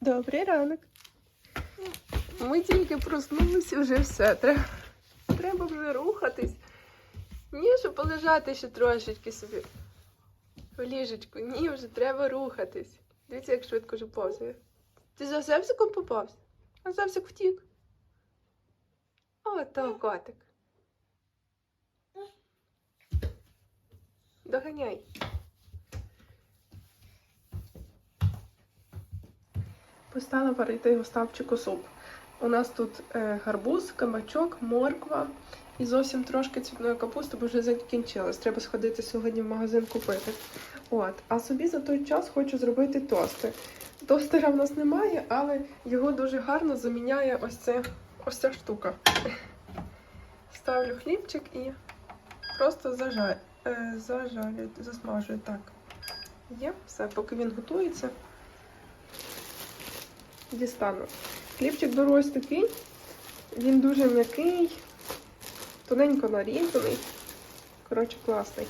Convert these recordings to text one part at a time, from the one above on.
Добрий ранок. Ми тільки проснулися, вже все. Треба, вже рухатись. Ні, щоб полежати ще трошечки собі. В ліжечку. Ні, вже треба рухатись. Дивіться, як швидко вже повзає. Ти за Зевсиком попався? А Зевсик втік. О, то котик. Доганяй. Постала варити Оставчику суп. У нас тут е, гарбуз, кабачок, морква і зовсім трошки цвітної капусти, бо вже закінчилась. Треба сходити сьогодні в магазин купити. От. А собі за той час хочу зробити тости. Тостера в нас немає, але його дуже гарно заміняє ось, це, ось ця штука. Ставлю хлібчик і просто зажарю, е, зажарю, засмажую. Так. Є, все, поки він готується дістану. Хлібчик беру ось такий, він дуже м'який, тоненько нарізаний. Коротше, класний.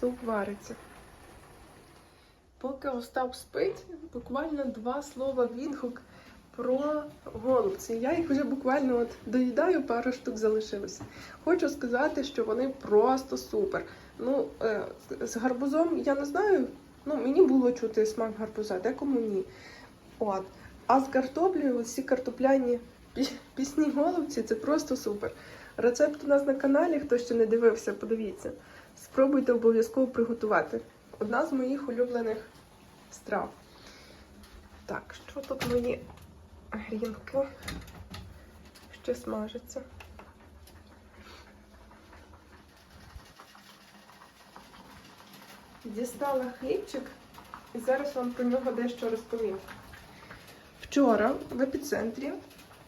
Суп вариться. Поки Остап спить, буквально два слова відгук про голубці. Я їх вже буквально от доїдаю, пару штук залишилося. Хочу сказати, що вони просто супер. Ну, е, з гарбузом я не знаю, Ну, мені було чути смак гарбуза, декому ні. От. А з картоплею, ці картопляні пісні голубці це просто супер. Рецепт у нас на каналі, хто ще не дивився, подивіться. Спробуйте обов'язково приготувати. Одна з моїх улюблених страв. Так, що тут мої грінки? Ще смажиться. Дістала хлібчик і зараз вам про нього дещо розповім. Вчора в епіцентрі,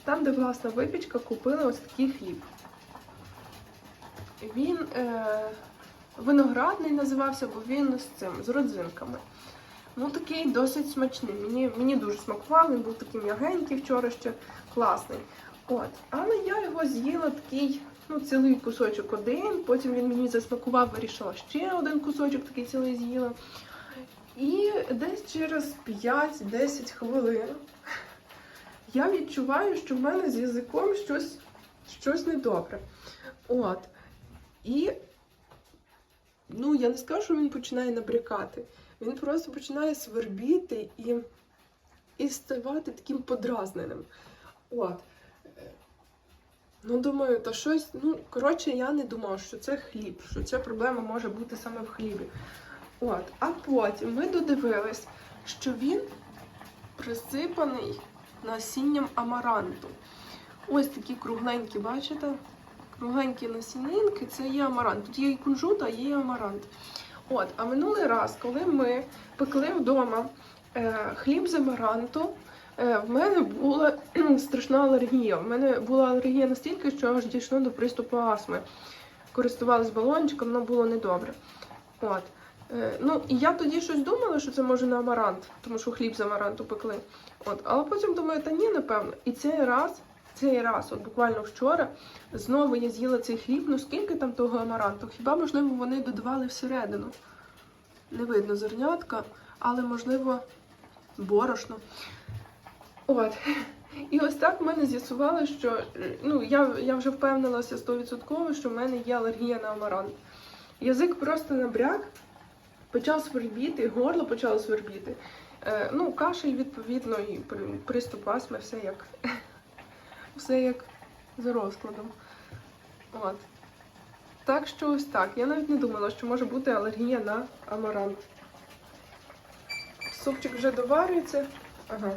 там, де власна випічка, купили ось такий хліб. Він е, виноградний називався, бо він з цим, з родзинками. Ну, такий досить смачний. Мені, мені дуже смакував, він був такий м'ягенький вчора ще класний. От. Але я його з'їла такий, ну, цілий кусочок один, потім він мені засмакував, вирішила ще один кусочок такий цілий з'їла. І десь через 5-10 хвилин я відчуваю, що в мене з язиком щось, щось недобре. От. І ну, я не скажу, що він починає набрякати. Він просто починає свербіти і, і ставати таким подразненим. От. Ну, думаю, то щось. Ну, коротше, я не думала, що це хліб, що ця проблема може бути саме в хлібі. От, а потім ми додивились, що він присипаний насінням амаранту. Ось такі кругленькі, бачите? Кругленькі насінинки, це є амарант. Тут є і кунжут, а є і амарант. От, а минулий раз, коли ми пекли вдома е, хліб з амаранту, в мене була страшна алергія. В мене була алергія настільки, що аж дійшло до приступу астми. Користувалась балончиком, воно було недобре. От. Е, ну, і я тоді щось думала, що це може на амарант, тому що хліб з амаранту пекли. От, але потім думаю, та ні, напевно. І цей раз, цей раз, от буквально вчора, знову я з'їла цей хліб. Ну скільки там того амаранту? Хіба можливо вони додавали всередину? Не видно зернятка, але можливо борошно. От. І ось так в мене з'ясували, що ну, я, я вже впевнилася 100%, що в мене є алергія на амарант. Язик просто набряк, почав свербіти, горло почало свербіти. Е, ну, кашель, відповідно, і при- приступ астми, все як, все як за розкладом. От. Так що ось так. Я навіть не думала, що може бути алергія на амарант. Супчик вже доварюється. Ага.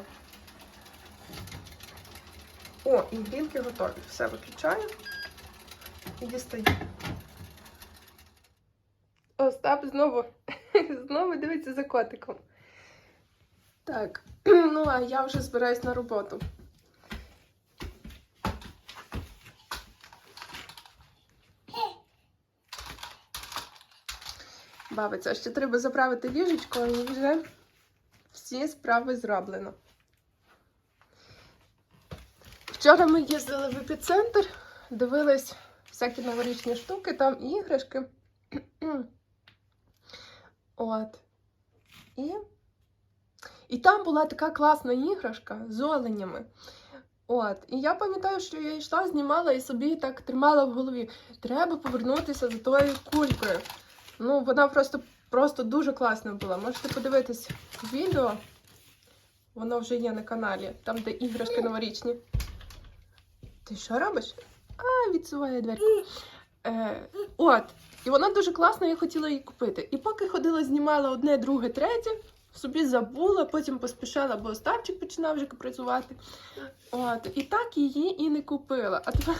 О, і грінки готові. Все виключаю і дістаю. Остап знову, знову дивиться за котиком. Так, ну а я вже збираюсь на роботу. Бабиця, ще треба заправити ліжечко і вже всі справи зроблено. Вчора ми їздили в епіцентр, дивились всякі новорічні штуки, там іграшки. От. І, і там була така класна іграшка з оленями. От, і я пам'ятаю, що я йшла, знімала і собі так тримала в голові. Треба повернутися за тою кулькою. Ну, вона просто, просто дуже класна була. Можете подивитись відео. Воно вже є на каналі, там, де іграшки новорічні. Ти що робиш? А, відсуває дверку. Е, от. І вона дуже класна, я хотіла її купити. І поки ходила, знімала одне, друге, третє, собі забула, потім поспішала, бо Остапчик починав вже працювати. От. І так її і не купила. А тепер,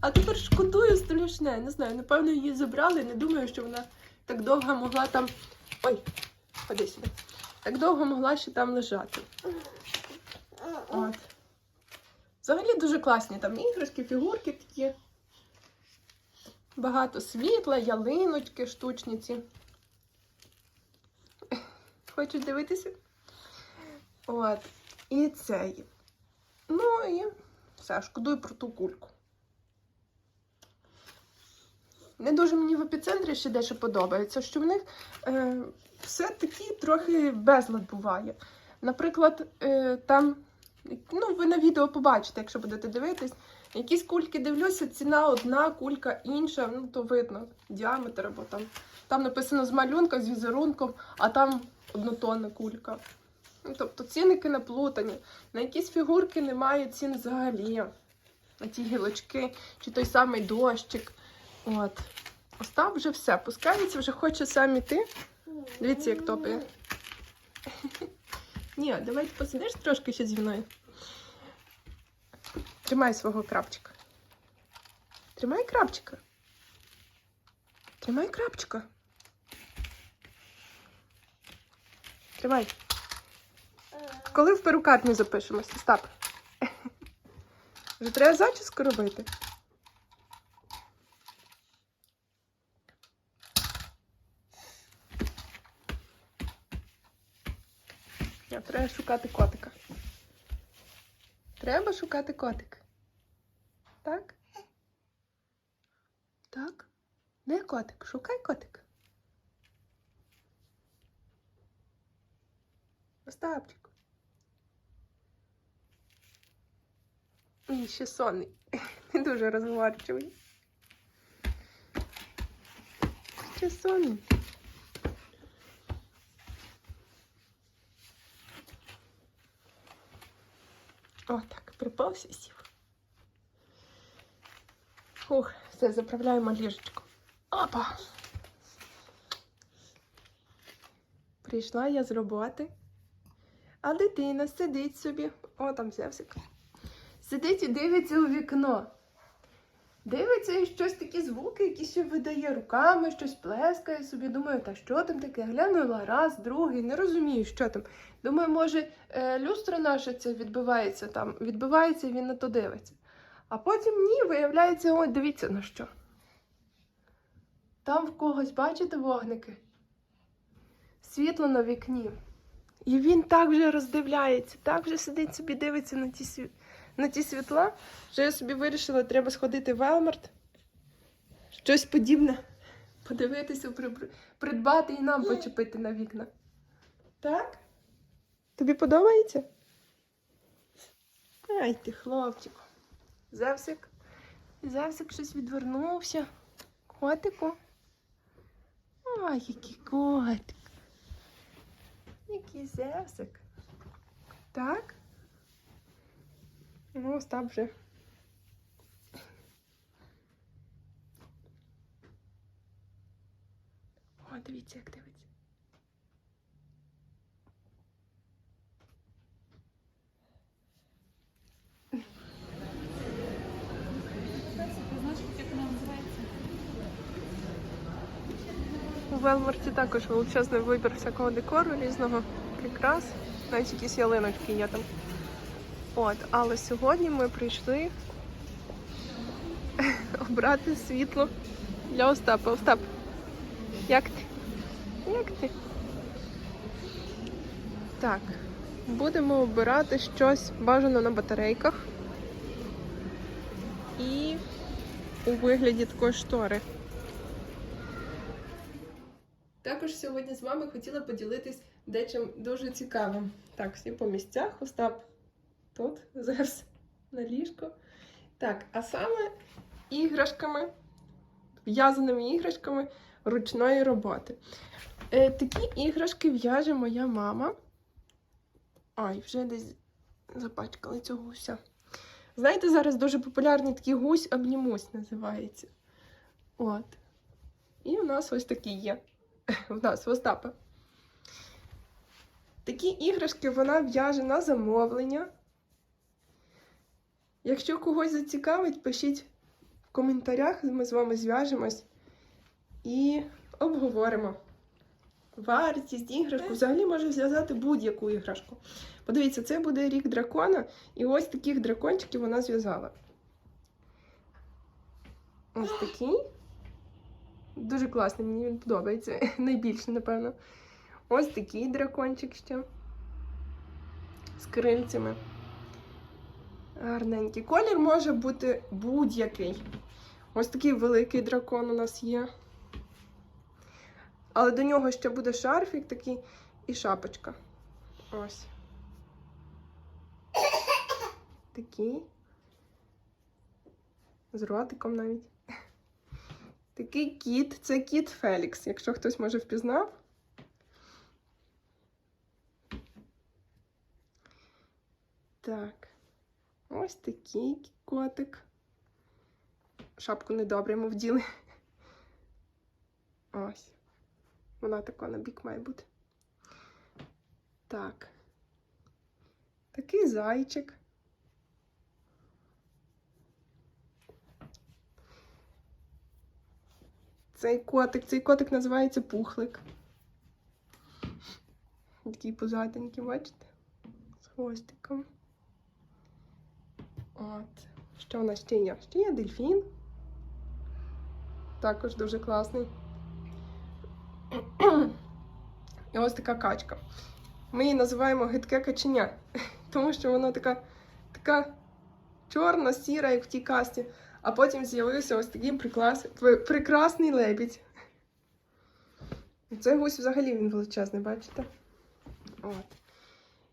а тепер шкодую страшне. Не знаю, напевно, її забрали. Не думаю, що вона так довго могла там. Ой, ходи сюди. Так довго могла ще там лежати. От. Взагалі дуже класні там іграшки, фігурки такі. Багато світла, ялиночки, штучні ці. Хочуть дивитися? От. І цей. Ну і все, шкодую про ту кульку. Не дуже мені в епіцентрі ще дещо подобається, що в них е, все таки трохи безлад буває. Наприклад, е, там, ну, ви на відео побачите, якщо будете дивитись, якісь кульки дивлюся, ціна одна, кулька інша, ну то видно, діаметр або там. Там написано з малюнка, з візерунком, а там однотонна кулька. Ну, тобто цінники наплутані. На якісь фігурки немає цін взагалі. На ті гілочки, чи той самий дощик. От. Остап вже все, пускається, вже хоче сам іти. Дивіться, як топає. Ні, давайте посидиш трошки ще зі мною. Тримай свого крапчика. Тримай крапчика. Тримай крапчика. Тримай. Коли в перукарню запишемося, Остап? Вже треба зачіску робити. Ні, Треба шукати котика. Треба шукати котика. Так? Так? Де котик? Шукай котика. Остапчику. Ні, ще сонний. Не дуже розговорчивий. Ще сонний. О, і сів. Ух, все, заправляємо ліжечко. Опа! Прийшла я з роботи, а дитина сидить собі. О, там зевсик. Сидить і дивиться у вікно. Дивиться і щось такі звуки, які ще видає руками, щось плескає собі. Думаю, та що там таке? Глянула раз, другий, не розумію, що там. Думаю, може, е, люстра наша це відбивається там, відбивається, і він на то дивиться. А потім ні, виявляється, ой, дивіться на що. Там в когось, бачите, вогники? Світло на вікні. І він так вже роздивляється, так вже сидить собі, дивиться на ті, сві... на ті світла, що я собі вирішила, треба сходити в Велмарт. Щось подібне подивитися, придбати і нам почепити на вікна. Так? Тобі подобається? Ай ти, хлопчику. Зевсик. Зевсик щось відвернувся. Котику. Ой, який котик. Який зевсик. Так? Ну, Остап вже. О, дивіться, як дивиться. У Велмарті також величезний вибір всякого декору, різного прикрас, навіть якісь ялиночки є там. От, але сьогодні ми прийшли обрати світло для Остапа. Остап, як ти? Як ти? Так, будемо обирати щось бажано на батарейках і у вигляді такої штори. Також сьогодні з вами хотіла поділитись дечим дуже цікавим. Так, всі по місцях. Остап тут, Зевс на ліжко. Так, а саме іграшками, в'язаними іграшками ручної роботи. Е, такі іграшки в'яже моя мама. Ай, вже десь запачкали цього гуся. Знаєте, зараз дуже популярний такий гусь обнімусь називається. От. І у нас ось такі є. У нас в Остапа. Такі іграшки вона в'яже на замовлення. Якщо когось зацікавить, пишіть в коментарях, ми з вами зв'яжемось і обговоримо. Вартість іграшку взагалі може зв'язати будь-яку іграшку. Подивіться, це буде рік дракона, і ось таких дракончиків вона зв'язала. Ось такий. Дуже класний, мені він подобається. Найбільше, напевно. Ось такий дракончик ще. З крильцями. Гарненький. Колір може бути будь-який. Ось такий великий дракон у нас є. Але до нього ще буде шарфік такий і шапочка. Ось. Такий. З ротиком навіть. Такий кіт. Це кіт Фелікс, якщо хтось може впізнав. Так. Ось такий котик. Шапку недобре йому вділи. Ось. Вона така на бік має бути. Так. Такий зайчик. Цей котик, цей котик називається пухлик. Такий позатенький, бачите? З хвостиком. От. Що в нас ще є? Ще є дельфін. Також дуже класний. І ось така качка. Ми її називаємо гидке каченя, тому що вона така, така чорна, сіра, як в тій касті. А потім з'явився ось такий приклас... прекрасний лебідь. Це гусь взагалі він величезний, бачите? От.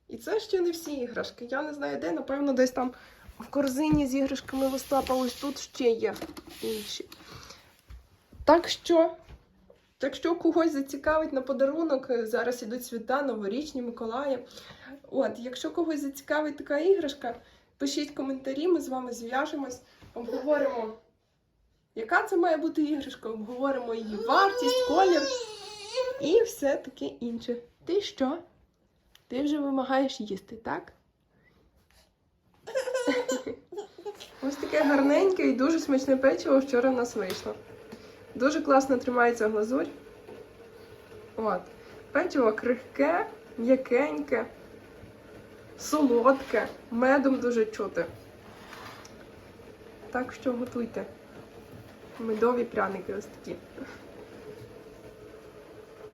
І це ще не всі іграшки. Я не знаю де, напевно, десь там в корзині з іграшками Остапа ось тут ще є інші. Так що, так що когось зацікавить на подарунок, е, зараз ідуть свята, новорічні, Миколаї. От, якщо когось зацікавить така іграшка, пишіть коментарі, ми з вами зв'яжемось, обговоримо, яка це має бути іграшка, обговоримо її вартість, колір і все таке інше. Ти що? Ти вже вимагаєш їсти, так? Ось таке гарненьке і дуже смачне печиво вчора в нас вийшло. Дуже класно тримається глазурь. От. Печиво крихке, м'якеньке, солодке, медом дуже чути. Так що готуйте. Медові пряники ось такі.